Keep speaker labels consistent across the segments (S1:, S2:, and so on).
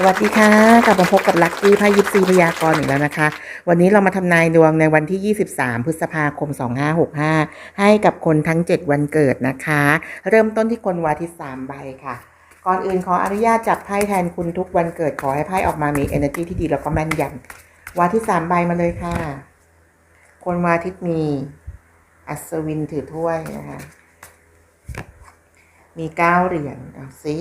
S1: สวัสดีค่ะกลับมาพบกับลัคกี้ไพ่ยิปซีพยากรณ์อีกแล้วนะคะ วันนี้เรามาทำนายดวงในวันที่ 23 พฤษภาคม 2565 ให้กับคนทั้ง 7 วันเกิดนะคะ เริ่มต้นที่คนวาทิต3ใบค่ะ ก่อนอื่นขออนุญาตจับไพ่แทนคุณทุกวันเกิดขอให้ไพ่ออกมามี energy ที่ดีแล้วก็แม่นยำวาทิต3ใบมาเลยค่ะ คนวาทิตมี อัศวินถือถ้วยนะคะ มีเก้าเหรียญเอาซิ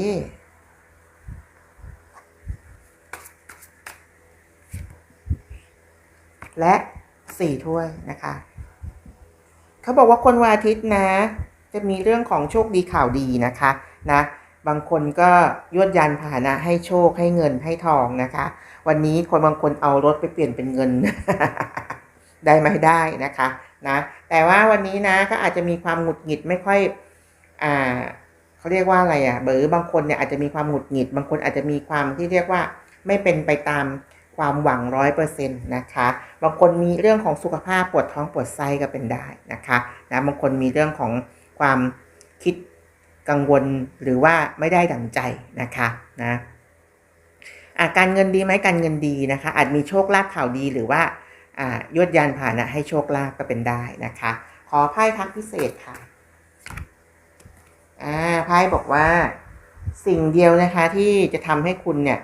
S1: และสี่ถ้วยนะคะเขาบอกว่าคนวันอาทิตย์นะ จะมีเรื่องของโชคดีข่าวดีนะคะนะบางคนก็ยวดยานพาหนะให้โชคให้เงินให้ทองนะคะ วันนี้คนบางคนเอารถไปเปลี่ยนเป็นเงิน ได้ไหมได้นะคะนะแต่ว่าวันนี้นะก็อาจจะมีความหงุดหงิดไม่ค่อยอ่าเขาเรียกว่าอะไรอะ่ะเบอร์บางคนเนี่ยอาจจะมีความหงุดหงิด บางคนอาจจะมีความที่เรียกว่าไม่เป็นไปตาม ความหวังร้อยเปอร์เซ็นต์นะคะบางคนมีเรื่องของสุขภาพปวดท้องปวดไส้ก็เป็นได้นะคะนะบางคนมีเรื่องของความคิดกังวลหรือว่าไม่ได้ดั่งใจนะคะนะอะการเงินดีไหมการเงินดีนะคะ อาจมีโชคลาภข่าวดีหรือว่าอ่ายวดยานผ่านะให้โชคลาภก็เป็นได้นะคะ ขอไพ่ทักพิเศษค่ะอ่าไพ่บอกว่าสิ่งเดียวนะคะที่จะทำให้คุณเนี่ย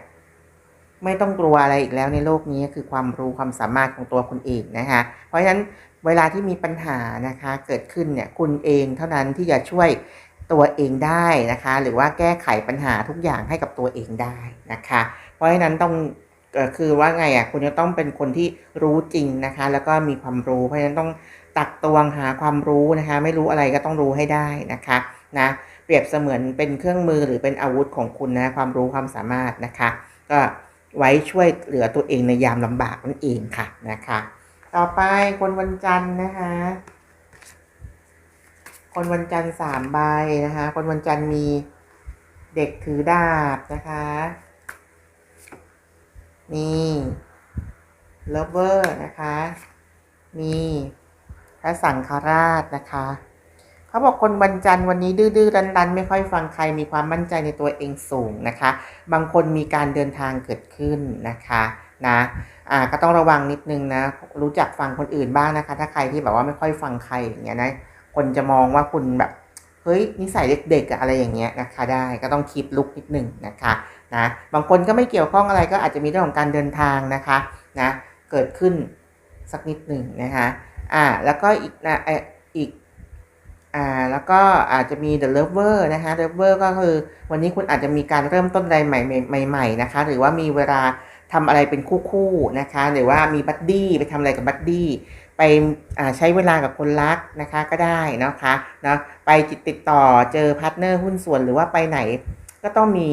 S1: ไม่ต้องกลัวอะไรอีกแล้วในโลกนี้คือความรู้ความสามารถของตัวคุณเองนะคะเพราะฉะนั้นเวลาที่มีปัญหานะคะเกิดขึ้นเนี่ยคุณเองเท่านั้นที่จะช่วยตัวเองได้นะคะ หรือว่าแก้ไขปัญหาทุกอย่างให้กับตัวเองได้นะคะ เพราะฉะนั้นต้องคือว่าไงอะคุณจะต้องเป็นคนที่รู้จริงนะคะ แล้วก็มีความรู้เพราะฉะนั้นต้องตักตวงหาความรู้นะคะ ไม่รู้อะไรก็ต้องรู้ให้ได้นะคะนะเปรียบเสมือนเป็นเครื่องมือหรือเป็นอาวุธของคุณนะความรู้ความสามารถนะคะ ก็ ไว้ช่วยเหลือตัวเองในยามลำบากนั่นเองค่ะนะคะ ต่อไปคนวันจันทร์นะคะ คนวันจันทร์สามใบนะคะ คนวันจันทร์มีเด็กถือดาบนะคะมีเลเวอร์นะคะ มีพระสังฆราชนะคะ เขาบอกคนวันจันทร์วันนี้ดื้อๆดันๆ ไม่ค่อยฟังใครมีความมั่นใจในตัวเองสูงนะคะ บางคนมีการเดินทางเกิดขึ้นนะคะนะอ่าก็ต้องระวังนิดนึงนะ รู้จักฟังคนอื่นบ้างนะคะ ถ้าใครที่แบบว่าไม่ค่อยฟังใครอย่างเงี้ยนะคนจะมองว่าคุณแบบเฮ้ยนิสัยเด็กๆอะไรอย่างเงี้ยนะคะ ได้ก็ต้องคีปลุกนิดนึงนะคะนะบางคนก็ไม่เกี่ยวข้องอะไรก็อาจจะมีเรื่องของการเดินทางนะคะนะเกิดขึ้นสักนิดหนึ่งนะคะอ่าแล้วก็อีกนะเอออีก อ่าแล้วก็อาจจะมี The Lover นะคะ Lover ก็คือวันนี้คุณอาจจะมีการเริ่มต้นอะไรใหม่ใหม่ๆนะคะ หรือว่ามีเวลาทำอะไรเป็นคู่ๆนะคะ หรือว่ามีบัดดี้ไปทำอะไรกับบัดดี้ไปใช้เวลากับคนรักนะคะก็ได้นะคะเนาะไปจิตติดต่อเจอพาร์ทเนอร์หุ้นส่วนหรือว่าไปไหนก็ต้องมี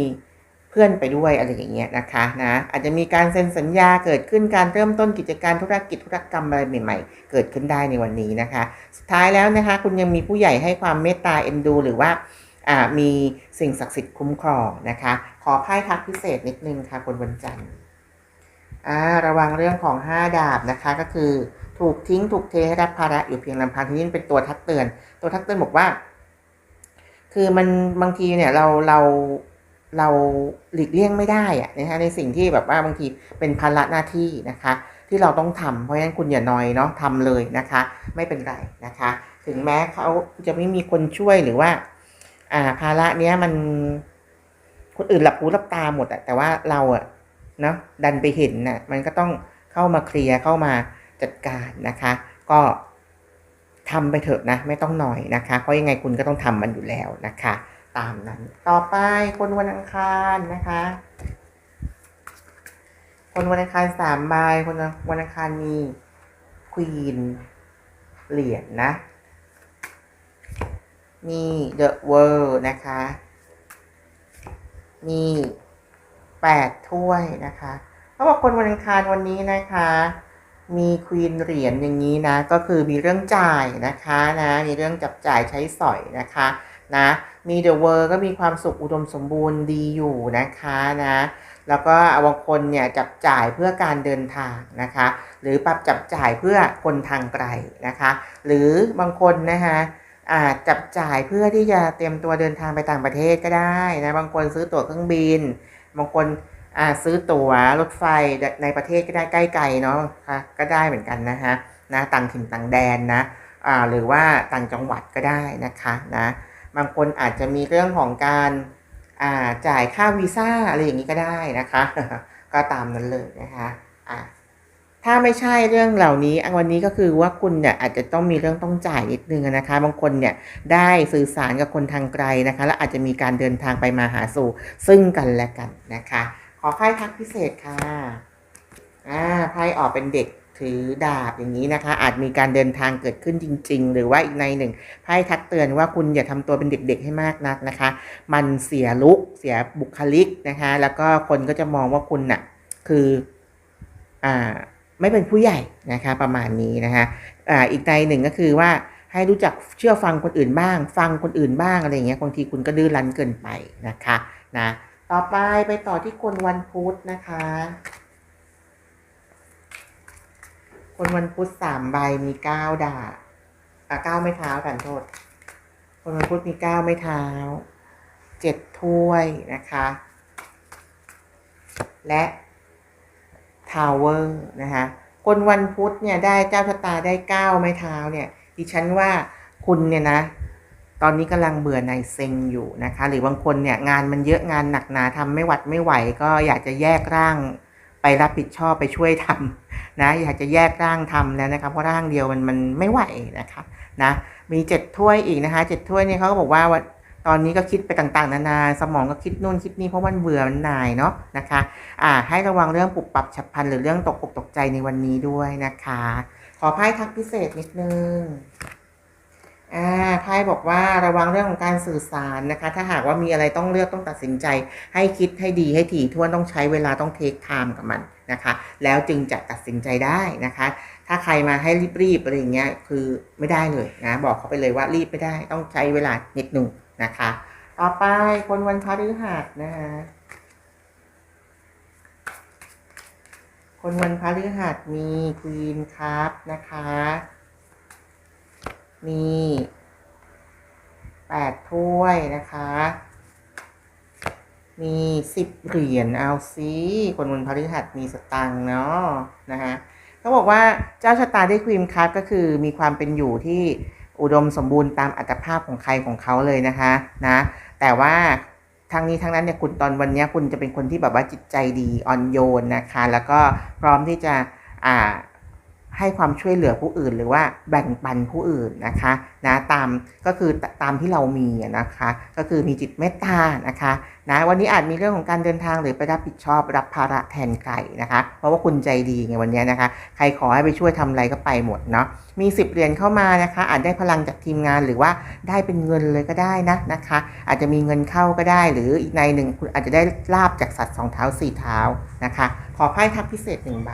S1: เพื่อนไปด้วยอะไรอย่างเงี้ยนะคะนะอาจจะมีการเซ็นสัญญาเกิดขึ้นการเริ่มต้นกิจการธุรกิจธุรกรรมอะไรใหม่ ๆ เกิดขึ้นได้ในวันนี้นะคะ สุดท้ายแล้วนะคะคุณยังมีผู้ใหญ่ให้ความเมตตาเอ็นดู หรือว่ามีสิ่งศักดิ์สิทธิ์คุ้มครองนะคะ ขอไพ่ทักพิเศษนิดนึงค่ะคนวันจันทร์ระวังเรื่องของ 5 ดาบนะคะก็คือถูกทิ้งถูกเทให้รับภาระอยู่เพียงลำพังที่นี่เป็นตัวทักเตือน ตัวทักเตือนบอกว่า คือมันบางทีเนี่ยเราเรา เราหลีกเลี่ยงไม่ได้อะนะคะในสิ่งที่แบบว่าบางทีเป็นภาระหน้าที่นะคะ ที่เราต้องทำเพราะฉะนั้นคุณอย่านอยเนาะทำเลยนะคะ ไม่เป็นไรนะคะ ถึงแม้เขาจะไม่มีคนช่วยหรือว่า อ่า ภาระเนี้ยมันคนอื่นหลับหูหลับตาหมดอะแต่ว่าเราอะเนาะดันไปเห็นน่ะมันก็ต้องเข้ามาเคลียร์เข้ามาจัดการนะคะ ก็ทำไปเถอะนะ ไม่ต้องหน่อยนะคะ เพราะยังไงคุณก็ต้องทำมันอยู่แล้วนะคะ ตามนั้น ต่อไปคนวันอังคารนะคะ คนวันอังคารสามใบคนวันอังคารมีควีนเหรียญนะ มีเดอะเวิร์นะคะ มีแปดถ้วยนะคะเขาบอกคนวันอังคารวันนี้นะคะ มีควีนเหรียญอย่างนี้นะ ก็คือมีเรื่องจ่ายนะคะนะ มีเรื่องจับจ่ายใช้สอยนะคะ นะมีเดอะเวิร์ก็มีความสุขอุดมสมบูรณ์ดีอยู่นะคะนะแล้วก็บางคนเนี่ยจับจ่ายเพื่อการเดินทางนะคะ หรือปรับจับจ่ายเพื่อคนทางไกลนะคะ หรือบางคนนะคะอาจจับจ่ายเพื่อที่จะเตรียมตัวเดินทางไปต่างประเทศก็ได้นะบางคนซื้อตั๋วเครื่องบิน บางคนอ่าซื้อตั๋วรถไฟในประเทศก็ได้ใกล้ไกลเนาะค่ะก็ได้เหมือนกันนะฮะนะต่างถิ่นต่างแดนนะอ่าหรือว่าต่างจังหวัดก็ได้นะคะนะ บางคนอาจจะมีเรื่องของการาจ่ายค่าวีซ่าอะไรอย่างนี้ก็ได้นะคะ ก็ตามนั้นเลยนะคะอ่าถ้าไม่ใช่เรื่องเหล่านี้อะวันนี้ก็คือว่าคุณเนี่ยอาจจะต้องมีเรื่องต้องจ่ายนิดนึงนะคะ บางคนเนี่ยได้สื่อสารกับคนทางไกลนะคะ และอาจจะมีการเดินทางไปมาหาสู่ซึ่งกันและกันนะคะ ขอไพ่ทักพิเศษค่ะอ่าไพ่ออกเป็นเด็ก ถือดาบอย่างนี้นะคะ อาจมีการเดินทางเกิดขึ้นจริง ๆ หรือว่าอีกในหนึ่งไพ่ทักเตือนว่าคุณอย่าทำตัวเป็นเด็ก ๆ ให้มากนักนะคะ มันเสียลุกเสียบุคลิกนะคะ แล้วก็คนก็จะมองว่าคุณน่ะคืออ่าไม่เป็นผู้ใหญ่นะคะประมาณนี้นะคะอ่าอีกในหนึ่งก็คือว่าให้รู้จักเชื่อฟังคนอื่นบ้าง ฟังคนอื่นบ้างอะไรอย่างเงี้ยบางทีคุณก็ดื้อรั้นเกินไปนะคะนะต่อไปไปต่อที่คนวันพุธนะคะ คนวันพุธสามใบมีเก้าดาบอะเก้าไม้เท้ากันโทษ คนวันพุธมีเก้าไม้เท้าเจ็ดถ้วยนะคะ และทาวเวอร์นะคะคนวันพุธเนี่ยได้เจ้าชะตาได้เก้าไม้เท้าเนี่ย ดิฉันว่าคุณเนี่ยนะ ตอนนี้กำลังเบื่อในเซ็งอยู่นะคะ หรือบางคนเนี่ยงานมันเยอะงานหนักหนาทำไม่หวัดไม่ไหว ก็อยากจะแยกร่างไปรับผิดชอบไปช่วยทำ นะอยากจะแยกร่างทำแล้วนะครับเพราะร่างเดียวมันมันไม่ไหวนะคะนะมีเจ็ดถ้วยอีกนะคะเจ็ดถ้วยเนี่ยเขาก็บอกว่าว่าตอนนี้ก็คิดไปต่างๆ นานา สมองก็คิดนู่นคิดนี่เพราะมันเบื่อมันหน่ายเนาะนะคะอ่าให้ระวังเรื่องปุบปรับฉับพลันหรือเรื่องตกอกตกใจในวันนี้ด้วยนะคะ ขอไพ่ทักพิเศษนิดนึง อ่าไพ่บอกว่าระวังเรื่องของการสื่อสารนะคะ ถ้าหากว่ามีอะไรต้องเลือกต้องตัดสินใจ ให้คิดให้ดีให้ถี่ถ้วนต้องใช้เวลาต้องเทคไทม์กับมันนะคะ แล้วจึงจะตัดสินใจได้นะคะ ถ้าใครมาให้รีบๆอะไรอย่างเงี้ยคือไม่ได้เลยนะบอกเขาไปเลยว่ารีบไม่ได้ต้องใช้เวลานิดหนึ่งนะคะ ต่อไปคนวันพฤหัสนะคะคนวันพฤหัสมีควีนครับนะคะ มีแปดถ้วยนะคะ มีสิบเหรียญเอาซิคนวันพฤหัสมีสตังเนาะนะคะเขาบอกว่าเจ้าชะตาได้ควีนครับก็คือมีความเป็นอยู่ที่อุดมสมบูรณ์ตามอัตภาพของใครของเขาเลยนะคะนะแต่ว่าทั้งนี้ทั้งนั้นเนี่ยคุณตอนวันนี้คุณจะเป็นคนที่แบบว่าจิตใจดีอ่อนโยนนะคะ แล้วก็พร้อมที่จะอ่า ให้ความช่วยเหลือผู้อื่น หรือว่าแบ่งปันผู้อื่นนะคะนะตามก็คือตามที่เรามีนะคะ ก็คือมีจิตเมตตานะคะนะวันนี้อาจมีเรื่องของการเดินทางหรือไปรับผิดชอบรับภาระแทนใครนะคะ เพราะว่าคุณใจดีไงวันนี้นะคะ ใครขอให้ไปช่วยทำอะไรก็ไปหมดเนาะมี 10เหรียญเข้ามานะคะ อาจได้พลังจากทีมงานหรือว่าได้เป็นเงินเลยก็ได้นะนะคะ อาจจะมีเงินเข้าก็ได้ หรืออีกในหนึ่งคุณอาจจะได้ลาบจากสัตว์สองเท้าสี่เท้านะคะ ขอไพ่ทักพิเศษหนึ่งใบ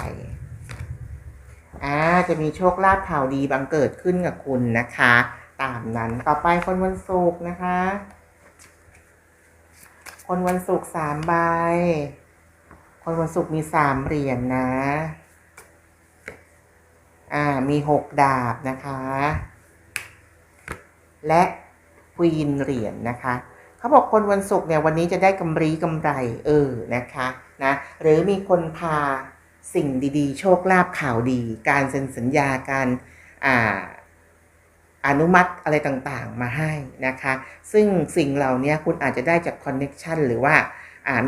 S1: อ่าจะมีโชคลาภข่าวดีบังเกิดขึ้นกับคุณนะคะ ตามนั้นต่อไปคนวันศุกร์นะคะ คนวันศุกร์สามใบ คนวันศุกร์มีสามเหรียญนนะ อ่ามีหกดาบนะคะ และควีนเหรียญนะคะเขาบอกคนวันศุกร์เนี่ยวันนี้จะได้กำไรกำไรเออนะคะนะหรือมีคนพา สิ่งดีๆ โชคลาภข่าวดี การเซ็นสัญญาการอ่าอนุมัติอะไรต่างๆ มาให้นะคะ ซึ่งสิ่งเหล่านี้คุณอาจจะได้จากคอนเน็ชันหรือว่าอ่า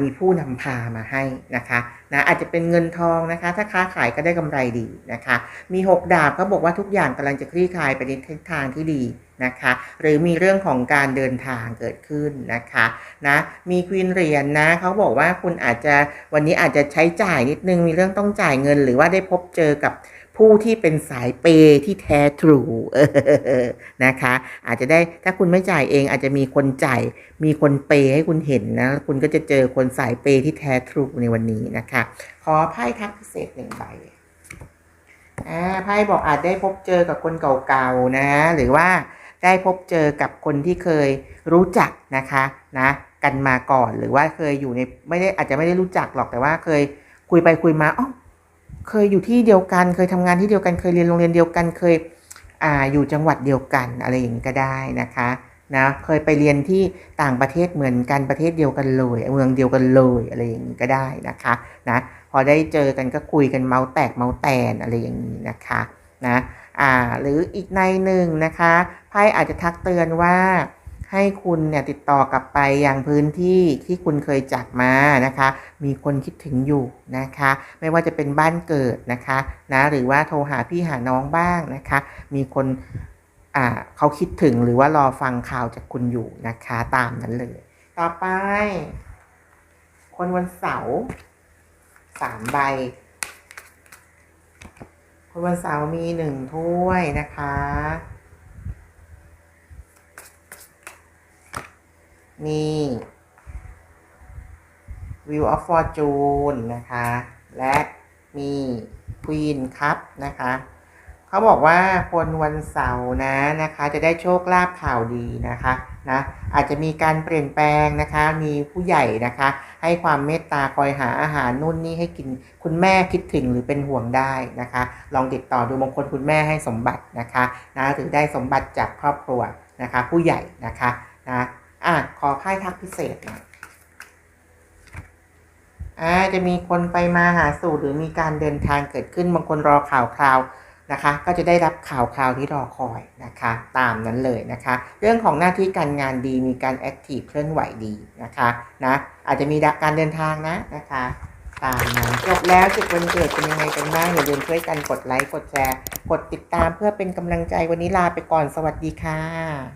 S1: มีผู้นำพามาให้นะคะนะอาจจะเป็นเงินทองนะคะ ถ้าค้าขายก็ได้กำไรดีนะคะ มี 6 ดาบเขาบอกว่าทุกอย่างกำลังจะคลี่คลายไปในทิศทางที่ดีนะคะ หรือมีเรื่องของการเดินทางเกิดขึ้นนะคะนะมีควีนเหรียญนะเขาบอกว่าคุณอาจจะวันนี้อาจจะใช้จ่ายนิดนึงมีเรื่องต้องจ่ายเงิน หรือว่าได้พบเจอกับ ผู้ที่เป็นสายเปย์ที่แท้ทรูนะคะ อาจจะได้ถ้าคุณไม่จ่ายเองอาจจะมีคนจ่ายมีคนเปย์ให้คุณเห็นนะคุณก็จะเจอคนสายเปย์ที่แท้ทรูในวันนี้นะคะ ขอไพ่ทักพิเศษหนึ่งใบอ่าไพ่บอกอาจได้พบเจอกับคนเก่าๆนะ หรือว่าได้พบเจอกับคนที่เคยรู้จักนะคะนะกันมาก่อนหรือว่าเคยอยู่ในไม่ได้อาจจะไม่ได้รู้จักหรอกแต่ว่าเคยคุยไปคุยมาอ๋อ เคยอยู่ที่เดียวกัน เคยทำงานที่เดียวกัน เคยเรียนโรงเรียนเดียวกัน เคยอ่าอยู่จังหวัดเดียวกันอะไรอย่างนี้ก็ได้นะคะนะเคยไปเรียนที่ต่างประเทศเหมือนกันประเทศเดียวกันเลย เมืองเดียวกันเลยอะไรอย่างนี้ก็ได้นะคะนะพอได้เจอกันก็คุยกันเมาส์แตกเมาส์แตนอะไรอย่างนี้นะคะนะอ่าหรืออีกในหนึ่งนะคะไพ่อาจจะทักเตือนว่า ให้คุณเนี่ยติดต่อกลับไปยังพื้นที่ที่คุณเคยจากมานะคะ มีคนคิดถึงอยู่นะคะ ไม่ว่าจะเป็นบ้านเกิดนะคะนะหรือว่าโทรหาพี่หาน้องบ้างนะคะ มีคนอ่าเขาคิดถึงหรือว่ารอฟังข่าวจากคุณอยู่นะคะ ตามนั้นเลย ต่อไป คนวันเสาร์สามใบ คนวันเสาร์มีหนึ่งถ้วยนะคะ มี View of Fortune นะคะ และมี Queen ครับนะคะเขาบอกว่าคนวันเสาร์นะนะคะ จะได้โชคลาภข่าวดีนะคะนะอาจจะมีการเปลี่ยนแปลงนะคะ มีผู้ใหญ่นะคะ ให้ความเมตตาคอยหาอาหารนู่นนี่ให้กินคุณแม่คิดถึงหรือเป็นห่วงได้นะคะ ลองติดต่อดูบางคนคุณแม่ให้สมบัตินะคะนะหรือได้สมบัติจากครอบครัวนะคะ ผู้ใหญ่นะคะนะ อะขอไพ่ทักพิเศษหน่อยอ่าจะมีคนไปมาหาสู่หรือมีการเดินทางเกิดขึ้นบางคนรอข่าวคราวนะคะ ก็จะได้รับข่าวคราวที่รอคอยนะคะ ตามนั้นเลยนะคะ เรื่องของหน้าที่การงานดีมีการแอคทีฟเคลื่อนไหวดีนะคะนะอาจจะมีการเดินทางนะนะคะตามนั้นจบแล้วจุดวันเกิดเป็นยังไงกันบ้างอย่าลืมช่วยกันกดไลค์กดแชร์ กดติดตามเพื่อเป็นกำลังใจวันนี้ลาไปก่อนสวัสดีค่ะ